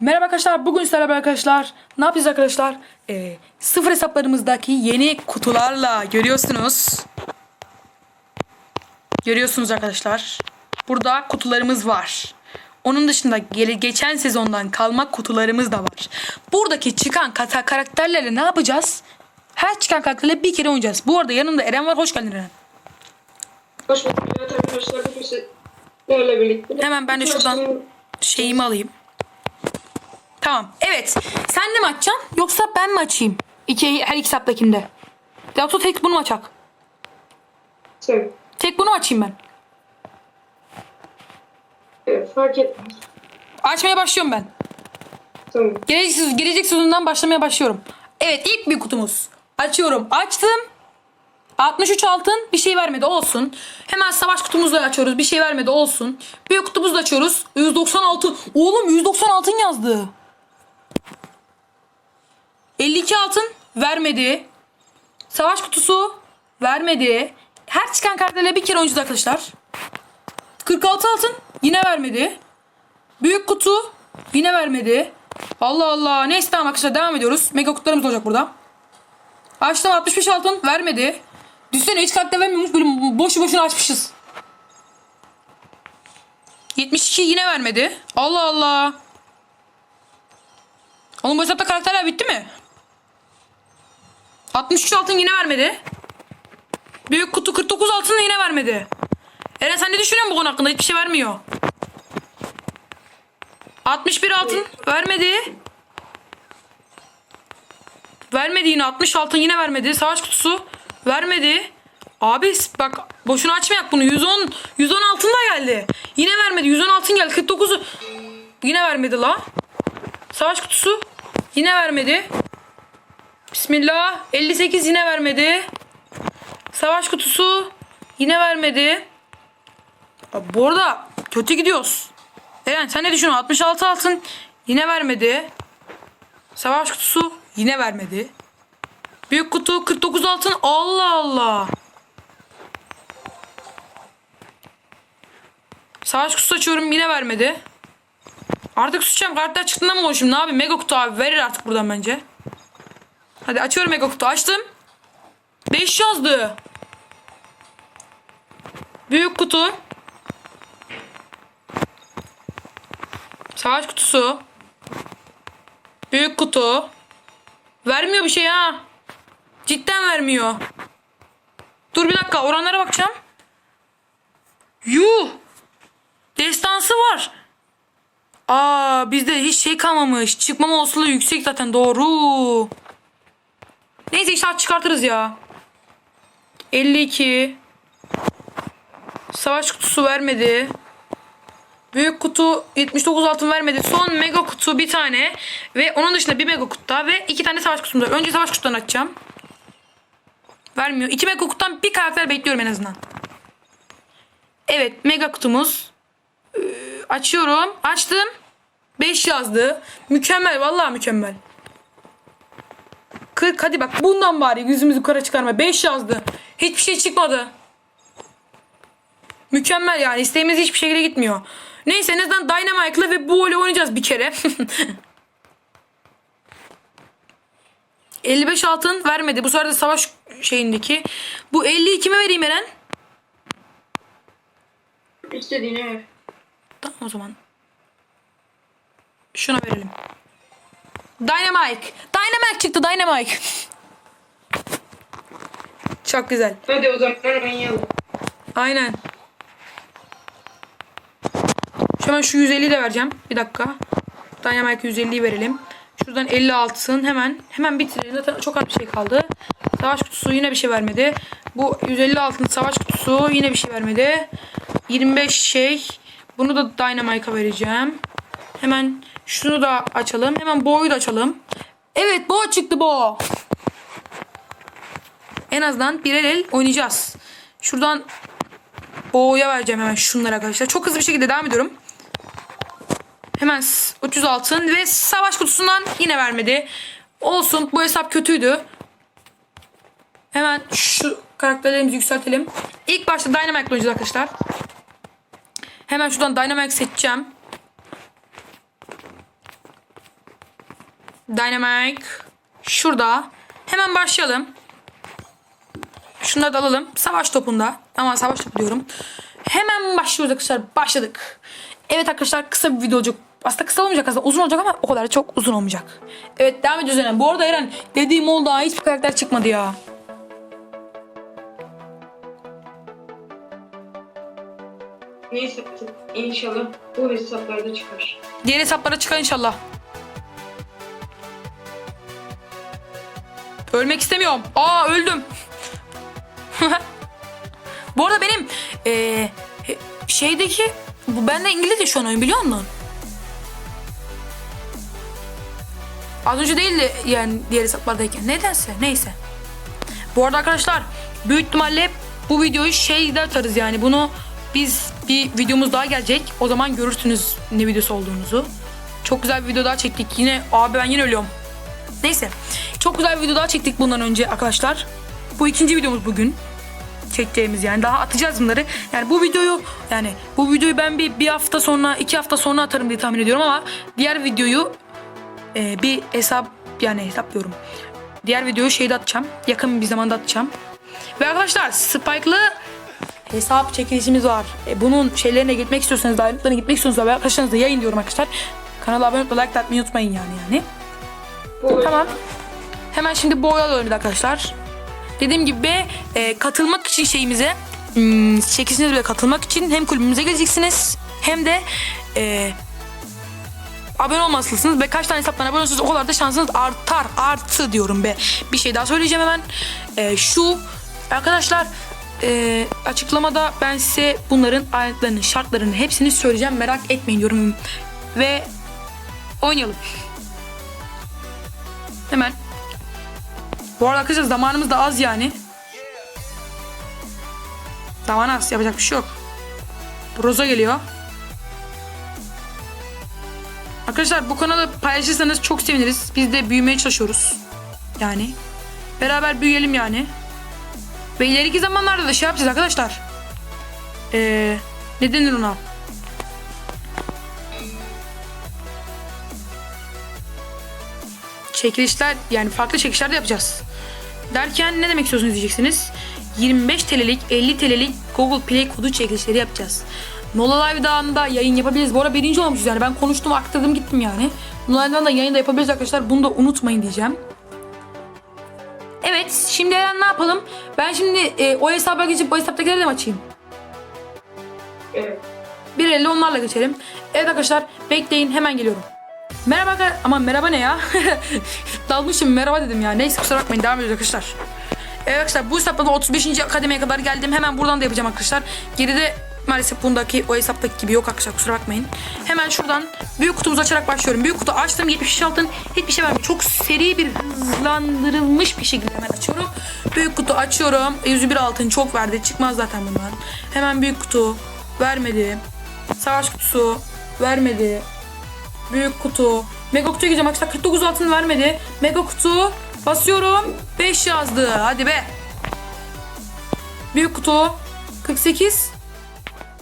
Merhaba arkadaşlar. Bugün sizlerle beraber arkadaşlar. Ne yapacağız arkadaşlar? Ee, sıfır hesaplarımızdaki yeni kutularla görüyorsunuz. Görüyorsunuz arkadaşlar. Burada kutularımız var. Onun dışında gele- geçen sezondan kalma kutularımız da var. Buradaki çıkan kata karakterlerle ne yapacağız? Her çıkan karakterle bir kere oynayacağız. Bu arada yanımda Eren var. Hoş geldin Eren. Hoş bulduk. Evet arkadaşlar bugün sizlerle birlikte. Hemen ben de şuradan şeyimi alayım. Tamam. Evet. Sen de mi açacaksın yoksa ben mi açayım? İki, her iki hesaptakinde. Yoksa tek bunu mu açak? Sen. Tek bunu mu açayım ben? Evet fark etmez. Açmaya başlıyorum ben. Tamam. Gelecek, gelecek sezondan başlamaya başlıyorum. Evet ilk bir kutumuz. Açıyorum. Açtım. 63 altın bir şey vermedi olsun. Hemen savaş kutumuzu da açıyoruz. Bir şey vermedi olsun. Büyük kutumuzu da açıyoruz. 196. Oğlum 190 altın yazdı. 52 altın vermedi. Savaş kutusu vermedi. Her çıkan kartlarla bir kere oynayacağız arkadaşlar. 46 altın yine vermedi. Büyük kutu yine vermedi. Allah Allah. Neyse tamam arkadaşlar devam ediyoruz. Mega kutularımız olacak burada. Açtım 65 altın vermedi. Düşsene hiç karakter vermiyormuş. Böyle boşu boşuna açmışız. 72 yine vermedi. Allah Allah. Oğlum bu hesapta karakterler bitti mi? 63 altın yine vermedi. Büyük kutu 49 altın yine vermedi. Eren sen ne düşünüyorsun bu konu hakkında? Hiçbir şey vermiyor. 61 altın vermedi. Vermedi yine 60 altın yine vermedi. Savaş kutusu vermedi. Abi bak boşuna açmayak bunu. 110 110 altın da geldi. Yine vermedi. 110 altın geldi. 49'u yine vermedi la. Savaş kutusu yine vermedi. Bismillah. 58 yine vermedi. Savaş kutusu yine vermedi. Abi bu arada kötü gidiyoruz. Eren sen ne düşünüyorsun? 66 altın yine vermedi. Savaş kutusu yine vermedi. Büyük kutu 49 altın. Allah Allah. Savaş kutusu açıyorum yine vermedi. Artık susacağım. Kartlar çıktığında mı konuşayım? Ne yapayım? Mega kutu abi. Verir artık buradan bence. Hadi açıyorum mega kutu. Açtım. 5 yazdı. Büyük kutu. Savaş kutusu. Büyük kutu. Vermiyor bir şey ha. Cidden vermiyor. Dur bir dakika oranlara bakacağım. Yuh. Destansı var. Aa bizde hiç şey kalmamış. Çıkmama olasılığı yüksek zaten doğru. Neyse işte çıkartırız ya. 52. Savaş kutusu vermedi. Büyük kutu 79 altın vermedi. Son mega kutu bir tane. Ve onun dışında bir mega kutu daha ve iki tane savaş kutumuz var. Önce savaş kutudan açacağım. Vermiyor. İki mega kutudan bir karakter bekliyorum en azından. Evet mega kutumuz. Ee, açıyorum. Açtım. 5 yazdı. Mükemmel. Vallahi mükemmel. 40 hadi bak bundan bari yüzümüzü yukarı çıkarma. 5 yazdı. Hiçbir şey çıkmadı. Mükemmel yani. İsteğimiz hiçbir şekilde gitmiyor. Neyse en azından Dynamite'la ve bu ile oynayacağız bir kere. 55 altın vermedi. Bu sefer de savaş şeyindeki. Bu 50'yi kime vereyim Eren? İstediğine ver. Tamam o zaman. Şuna verelim. Dynamite. Dynamite çıktı Dynamite. Çok güzel. Hadi o zaman oynayalım. Aynen. Hemen şu 150 de vereceğim. Bir dakika. Dynamite 150'yi verelim. Şuradan 50 altın hemen hemen bitirelim. Zaten çok az bir şey kaldı. Savaş kutusu yine bir şey vermedi. Bu 150 altın savaş kutusu yine bir şey vermedi. 25 şey. Bunu da Dynamite'a vereceğim. Hemen şunu da açalım. Hemen boğu da açalım. Evet boğa çıktı boğa. En azından birer el oynayacağız. Şuradan Bo'ya vereceğim hemen şunları arkadaşlar. Çok hızlı bir şekilde devam ediyorum. Hemen s- 300 altın ve savaş kutusundan yine vermedi. Olsun bu hesap kötüydü. Hemen şu karakterlerimizi yükseltelim. İlk başta Dynamite oynayacağız arkadaşlar. Hemen şuradan Dynamite seçeceğim. Dynamite. Şurada. Hemen başlayalım. Şunları da alalım. Savaş topunda. Ama savaş topu diyorum. Hemen başlıyoruz arkadaşlar. Başladık. Evet arkadaşlar kısa bir video olacak. Aslında kısa olmayacak aslında uzun olacak ama o kadar çok uzun olmayacak. Evet devam ediyoruz Eren. Bu arada Eren dediğim oldu daha hiçbir karakter çıkmadı ya. Neyse inşallah bu hesaplarda çıkar. Diğer hesaplara çıkar inşallah. Ölmek istemiyorum. Aa öldüm. Bu arada benim he- şeydeki bu bende İngilizce şu an oyun biliyor musun? Az önce değildi yani diğer hesaplardayken. Nedense neyse. Bu arada arkadaşlar büyük ihtimalle bu videoyu şeyde atarız yani bunu biz bir videomuz daha gelecek. O zaman görürsünüz ne videosu olduğunuzu. Çok güzel bir video daha çektik. Yine abi ben yine ölüyorum. Neyse. Çok güzel bir video daha çektik bundan önce arkadaşlar. Bu ikinci videomuz bugün. Çekeceğimiz yani. Daha atacağız bunları. Yani bu videoyu yani bu videoyu ben bir, bir hafta sonra iki hafta sonra atarım diye tahmin ediyorum ama diğer videoyu e, bir hesap yani hesap diyorum. Diğer videoyu şeyde atacağım. Yakın bir zamanda atacağım. Ve arkadaşlar Spike'lı hesap çekilişimiz var. E, bunun şeylerine gitmek istiyorsanız, ayrıntılarına gitmek istiyorsanız ve arkadaşlarınızla yayın diyorum arkadaşlar. Kanala abone olup like atmayı unutmayın yani yani. Bu Tamam. Hemen şimdi bu oya döndük arkadaşlar. Dediğim gibi e, katılmak için şeyimize hmm, çekişiniz bile katılmak için hem kulübümüze geleceksiniz hem de e, abone olmalısınız ve kaç tane hesaptan abone olursanız o kadar da şansınız artar artı diyorum be. Bir şey daha söyleyeceğim hemen. E, şu arkadaşlar e, açıklamada ben size bunların ayrıntılarını şartlarını hepsini söyleyeceğim merak etmeyin diyorum. Ve oynayalım. Hemen. Bu arada arkadaşlar zamanımız da az yani. Zaman az yapacak bir şey yok. Roza geliyor. Arkadaşlar bu kanalı paylaşırsanız çok seviniriz. Biz de büyümeye çalışıyoruz. Yani. Beraber büyüyelim yani. Ve ileriki zamanlarda da şey yapacağız arkadaşlar. Ee, ne denir ona? Çekilişler yani farklı çekilişler de yapacağız. Derken ne demek istiyorsunuz diyeceksiniz. 25 TL'lik 50 TL'lik Google Play kodu çekilişleri yapacağız. Nola Live'dan da yayın yapabiliriz. Bu arada birinci olmuşuz yani. Ben konuştum aktardım gittim yani. Nola Live'dan da yayın da yapabiliriz arkadaşlar. Bunu da unutmayın diyeceğim. Evet şimdi Eren ne yapalım? Ben şimdi e, o hesaba geçip o hesaptakileri de mi açayım? evet. Bir elle onlarla geçelim. Evet arkadaşlar bekleyin hemen geliyorum. Merhaba. Aman merhaba ne ya? Dalmışım merhaba dedim ya. Neyse kusura bakmayın devam ediyoruz arkadaşlar. Evet arkadaşlar bu hesapta da 35. kademeye kadar geldim. Hemen buradan da yapacağım arkadaşlar. Geride maalesef bundaki o hesaptaki gibi yok arkadaşlar kusura bakmayın. Hemen şuradan büyük kutumuzu açarak başlıyorum. Büyük kutu açtım 76 altın hiçbir şey vermiyor. Çok seri bir hızlandırılmış bir şekilde hemen açıyorum. Büyük kutu açıyorum. 101 altın çok verdi. Çıkmaz zaten bunlar. Hemen büyük kutu vermedi. Savaş kutusu vermedi. Büyük kutu. Mega kutuya gireceğim arkadaşlar. 49 altın vermedi. Mega kutu. Basıyorum. 5 yazdı. Hadi be. Büyük kutu. 48.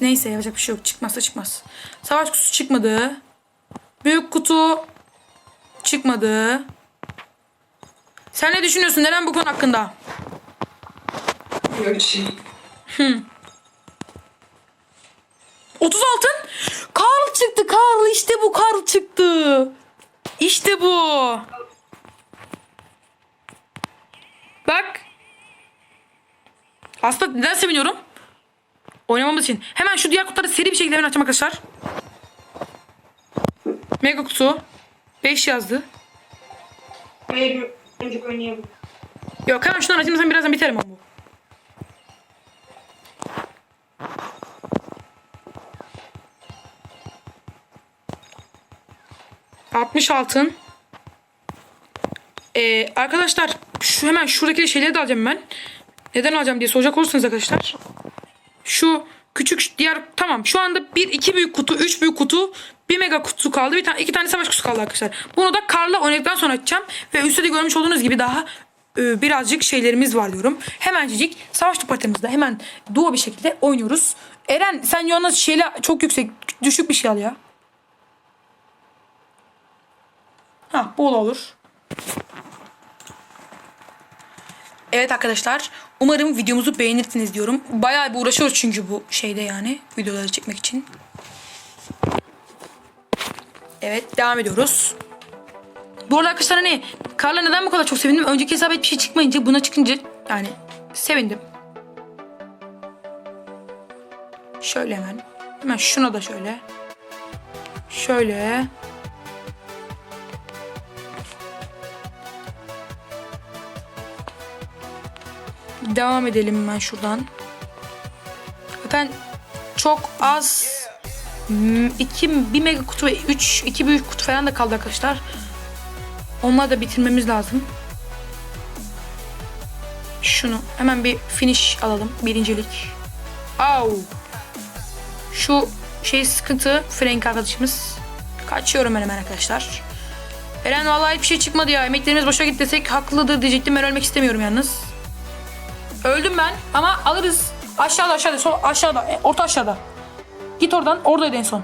Neyse yapacak bir şey yok. Çıkmazsa çıkmaz. Savaş kutusu çıkmadı. Büyük kutu. Çıkmadı. Sen ne düşünüyorsun? Neden bu konu hakkında? Yok şey. 30 altın. Çıktı. Karl işte bu Karl çıktı. İşte bu. Bak. Aslında neden seviniyorum? Oynamamız için. Hemen şu diğer kutuları seri bir şekilde hemen açacağım arkadaşlar. Mega kutu. 5 yazdı. Hayır önce oynayalım. Yok hemen şunları açayım sen birazdan biterim ama bu. Altmış altın. Ee, arkadaşlar şu hemen şuradaki şeyleri de alacağım ben. Neden alacağım diye soracak olursanız arkadaşlar. Şu küçük diğer tamam şu anda bir iki büyük kutu, üç büyük kutu, bir mega kutu kaldı. Bir tane iki tane savaş kutusu kaldı arkadaşlar. Bunu da Karla oynadıktan sonra açacağım ve üstte de görmüş olduğunuz gibi daha e, birazcık şeylerimiz var diyorum. Hemencik savaş haritamızda hemen duo bir şekilde oynuyoruz. Eren sen yalnız şeyle çok yüksek düşük bir şey al ya. Ha bol olur. Evet arkadaşlar umarım videomuzu beğenirsiniz diyorum. Bayağı bir uğraşıyoruz çünkü bu şeyde yani videoları çekmek için. Evet devam ediyoruz. Bu arada arkadaşlar hani Karla neden bu kadar çok sevindim? Önceki hesap hiçbir şey çıkmayınca buna çıkınca yani sevindim. Şöyle hemen. Hemen şuna da şöyle. Şöyle. Devam edelim hemen şuradan. Zaten çok az hmm, iki bir mega kutu ve üç iki büyük kutu falan da kaldı arkadaşlar. Onları da bitirmemiz lazım. Şunu hemen bir finish alalım. Birincilik. Au. Şu şey sıkıntı Frank arkadaşımız. Kaçıyorum ben hemen arkadaşlar. Eren vallahi hiçbir şey çıkmadı ya. Emeklerimiz boşa gitti desek haklıdır diyecektim. Ben ölmek istemiyorum yalnız. Öldüm ben ama alırız. Aşağıda aşağıda sol aşağıda e, orta aşağıda. Git oradan oradaydı en son.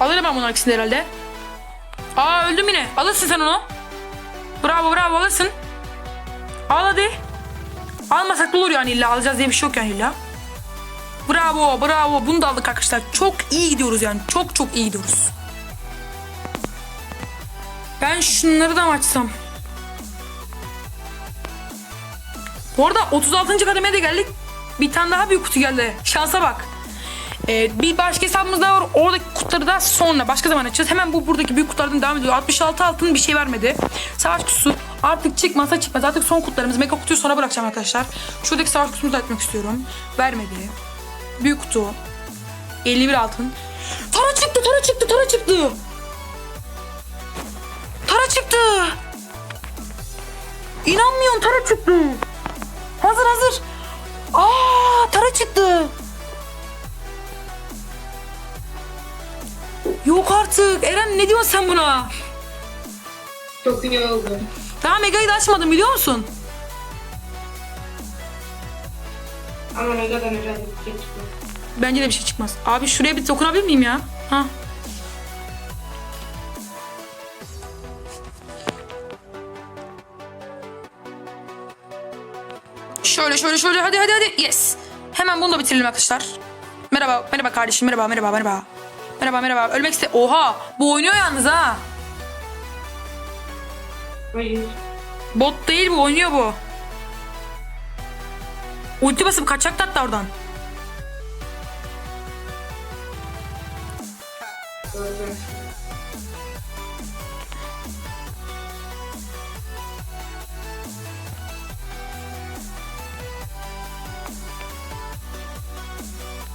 Alırım ben bunun ikisini de herhalde. Aa öldüm yine. Alırsın sen onu. Bravo bravo alırsın. Al hadi. Almasak da olur yani illa alacağız diye bir şey yok yani illa. Bravo bravo bunu da aldık arkadaşlar. Çok iyi gidiyoruz yani. Çok çok iyi gidiyoruz. Ben şunları da mı açsam? Bu arada 36. kademeye de geldik. Bir tane daha büyük kutu geldi. Şansa bak. Ee, bir başka hesabımız daha var. Oradaki kutuları da sonra başka zaman açacağız. Hemen bu buradaki büyük kutulardan devam ediyor. 66 altın bir şey vermedi. Savaş kutusu artık çıkmazsa çıkmaz. Artık son kutularımız. Mega kutuyu sonra bırakacağım arkadaşlar. Şuradaki savaş kutumuzu da açmak istiyorum. Vermedi. Büyük kutu. 51 altın. Tara çıktı, tara çıktı, tara çıktı. Tara çıktı. İnanmıyorum tara çıktı. Hazır hazır. Aa tara çıktı. Yok artık. Eren ne diyorsun sen buna? Çok iyi oldu. Daha Mega'yı da açmadım biliyor musun? Ama ne kadar herhalde bir şey çıkıyor. Bence de bir şey çıkmaz. Abi şuraya bir dokunabilir miyim ya? Ha. Şöyle şöyle şöyle hadi hadi hadi. Yes. Hemen bunu da bitirelim arkadaşlar. Merhaba merhaba kardeşim merhaba merhaba merhaba. Merhaba merhaba. Ölmek iste. Oha bu oynuyor yalnız ha. Hayır. Bot değil bu oynuyor bu. Ulti basıp kaçacak hatta oradan. Gördüm.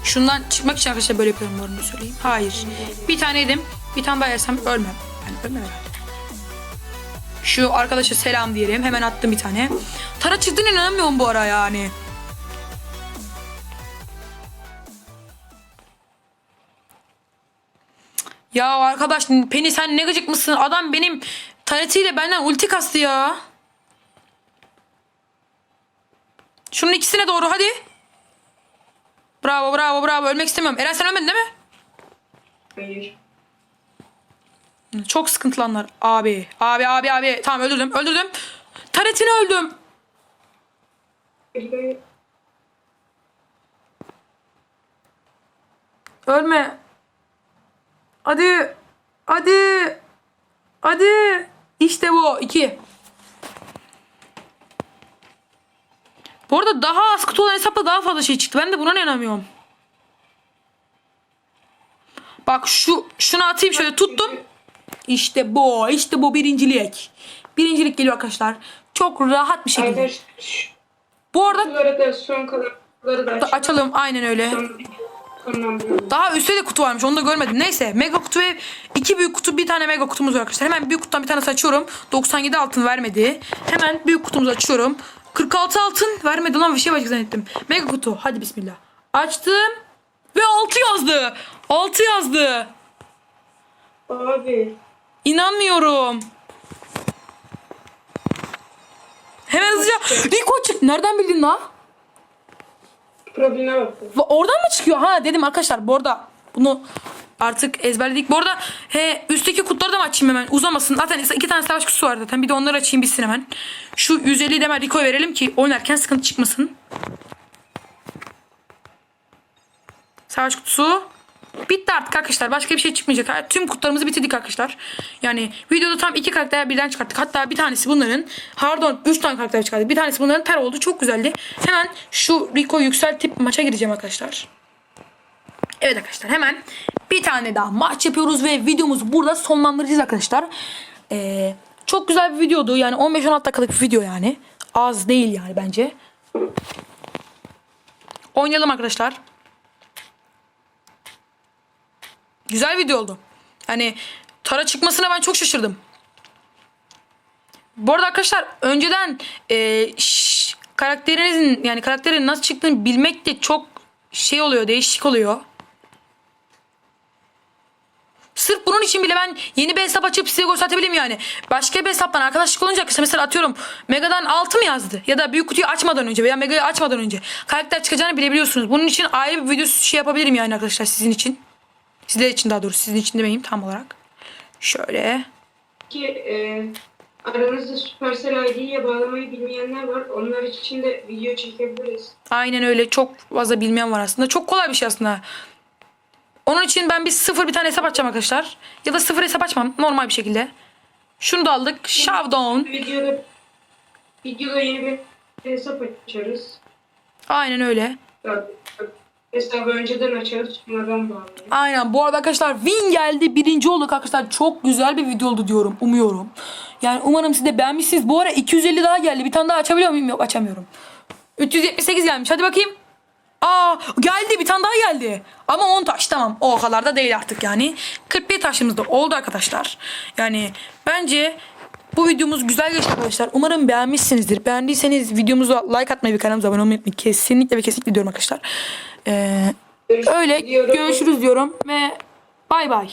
Şundan çıkmak için arkadaşlar böyle yapıyorum bu arada söyleyeyim. Hayır. Bir tane yedim. Bir tane daha yersem ölmem. Yani ölmem herhalde. Şu arkadaşa selam diyelim. Hemen attım bir tane. Tara çıktığına inanamıyorum bu ara yani. Ya arkadaş Penny sen ne gıcık mısın? Adam benim taretiyle benden ulti kastı ya. Şunun ikisine doğru hadi. Bravo bravo bravo ölmek istemiyorum. Eren sen ölmedin değil mi? Hayır. Çok sıkıntılı anlar. Abi abi abi abi. Tamam öldürdüm öldürdüm. Taretini öldüm. Ölme. Hadi. Hadi. Hadi. İşte bu. iki. Bu arada daha az kutu olan hesapta daha fazla şey çıktı. Ben de buna inanamıyorum. Bak şu şunu atayım şöyle tuttum. İşte bu. işte bu birincilik. Birincilik geliyor arkadaşlar. Çok rahat bir şekilde. Bu arada da son kalanları da aç. açalım aynen öyle. Daha üstte de kutu varmış onu da görmedim. Neyse mega kutu ve iki büyük kutu bir tane mega kutumuz var arkadaşlar. Hemen büyük kutudan bir tane açıyorum. 97 altın vermedi. Hemen büyük kutumuzu açıyorum. 46 altın vermedi lan bir şey başka zannettim. Mega kutu hadi bismillah. Açtım ve 6 yazdı. 6 yazdı. Abi. İnanmıyorum. Hemen hızlıca. Rico çık. Nereden bildin la? Va- Oradan mı çıkıyor? Ha dedim arkadaşlar bu arada bunu artık ezberledik. Bu arada he üstteki kutuları da mı açayım hemen uzamasın. Zaten iki tane savaş kutusu var zaten. Bir de onları açayım bitsin hemen. Şu 150'yi de hemen Rico'ya verelim ki oynarken sıkıntı çıkmasın. Savaş kutusu. Bitti artık arkadaşlar. Başka bir şey çıkmayacak. Tüm kutularımızı bitirdik arkadaşlar. Yani videoda tam iki karakter birden çıkarttık. Hatta bir tanesi bunların pardon 3 tane karakter çıkarttık. Bir tanesi bunların ter oldu. Çok güzeldi. Hemen şu Rico yükseltip maça gireceğim arkadaşlar. Evet arkadaşlar hemen bir tane daha maç yapıyoruz ve videomuzu burada sonlandıracağız arkadaşlar. Ee, çok güzel bir videodu. Yani 15-16 dakikalık bir video yani. Az değil yani bence. Oynayalım arkadaşlar. Güzel video oldu. Hani Tara çıkmasına ben çok şaşırdım. Bu arada arkadaşlar önceden e, şş, karakterinizin yani karakterin nasıl çıktığını bilmek de çok şey oluyor, değişik oluyor. Sırf bunun için bile ben yeni bir hesap açıp size göstertebilirim yani. Başka bir hesaptan arkadaşlık olunca işte mesela atıyorum Mega'dan 6 mı yazdı? Ya da büyük kutuyu açmadan önce veya Mega'yı açmadan önce karakter çıkacağını bilebiliyorsunuz. Bunun için ayrı bir video şey yapabilirim yani arkadaşlar sizin için. Sizler için daha doğrusu sizin için demeyeyim tam olarak. Şöyle. Ki e, aranızda Supercell ID'ye bağlamayı bilmeyenler var. Onlar için de video çekebiliriz. Aynen öyle. Çok fazla bilmeyen var aslında. Çok kolay bir şey aslında. Onun için ben bir sıfır bir tane hesap açacağım arkadaşlar. Ya da sıfır hesap açmam. Normal bir şekilde. Şunu da aldık. Showdown. Videoda videoda yeni bir hesap açarız. Aynen öyle. Ya, Hesabı önceden açarız. Sonradan bağlarız. Aynen. Bu arada arkadaşlar win geldi. Birinci olduk arkadaşlar. Çok güzel bir video oldu diyorum. Umuyorum. Yani umarım siz de beğenmişsiniz. Bu ara 250 daha geldi. Bir tane daha açabiliyor muyum? Yok açamıyorum. 378 gelmiş. Hadi bakayım. Aa geldi bir tane daha geldi. Ama 10 taş tamam. O kadar da değil artık yani. 41 taşımız da oldu arkadaşlar. Yani bence bu videomuz güzel geçti arkadaşlar. Umarım beğenmişsinizdir. Beğendiyseniz videomuza like atmayı ve kanalımıza abone olmayı. Kesinlikle ve kesinlikle diyorum arkadaşlar. Ee, Görüşürüz öyle diyorum. görüşürüz diyorum ve bay bay.